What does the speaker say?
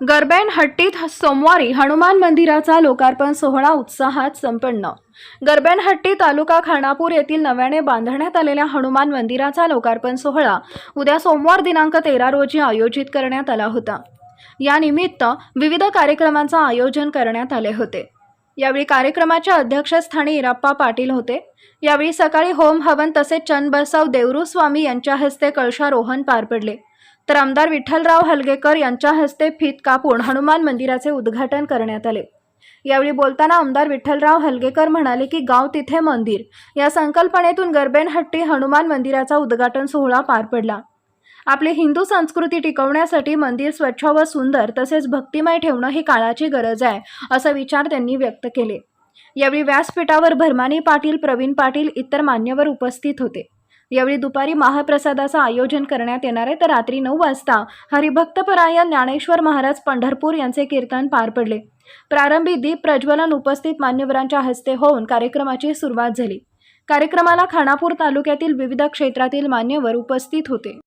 गरबेन हट्टीत सोमवारी हनुमान मंदिराचा लोकार्पण सोहळा उत्साहात संपन्न. गरबेनहट्टी तालुका खानापूर येथील नव्याने बांधण्यात आलेल्या हनुमान मंदिराचा लोकार्पण सोहळा उद्या सोमवार दिनांक तेरा रोजी आयोजित करण्यात आला होता. यानिमित्त विविध कार्यक्रमांचं आयोजन करण्यात आले होते. यावेळी कार्यक्रमाच्या अध्यक्षस्थानी इराप्पा पाटील होते. यावेळी सकाळी होम हवन तसेच चन्नबसव देवरू स्वामी यांच्या हस्ते कळशारोहण पार पडले. तर आमदार विठ्ठलराव हलगेकर यांच्या हस्ते फीत कापून हनुमान मंदिराचे उद्घाटन करण्यात आले. यावेळी बोलताना आमदार विठ्ठलराव हलगेकर म्हणाले की गाव तिथे मंदिर. या संकल्पनेतून गरबेनहट्टी हनुमान मंदिराचा उद्घाटन सोहळा पार पडला. आपली हिंदू संस्कृती टिकवण्यासाठी मंदिर स्वच्छ व सुंदर तसेच भक्तिमय ठेवणं ही काळाची गरज आहे असा विचार त्यांनी व्यक्त केले. यावेळी व्यासपीठावर भरमानी पाटील प्रवीण पाटील इतर मान्यवर उपस्थित होते. यावेळी दुपारी महाप्रसादाचं आयोजन करण्यात येणार आहे. तर रात्री नऊ वाजता हरिभक्तपरायण ज्ञानेश्वर महाराज पंढरपूर यांचे कीर्तन पार पडले. प्रारंभी दीप प्रज्वलन उपस्थित मान्यवरांच्या हस्ते होऊन कार्यक्रमाची सुरुवात झाली. कार्यक्रमाला खानापूर तालुक्यातील विविध क्षेत्रातील मान्यवर उपस्थित होते.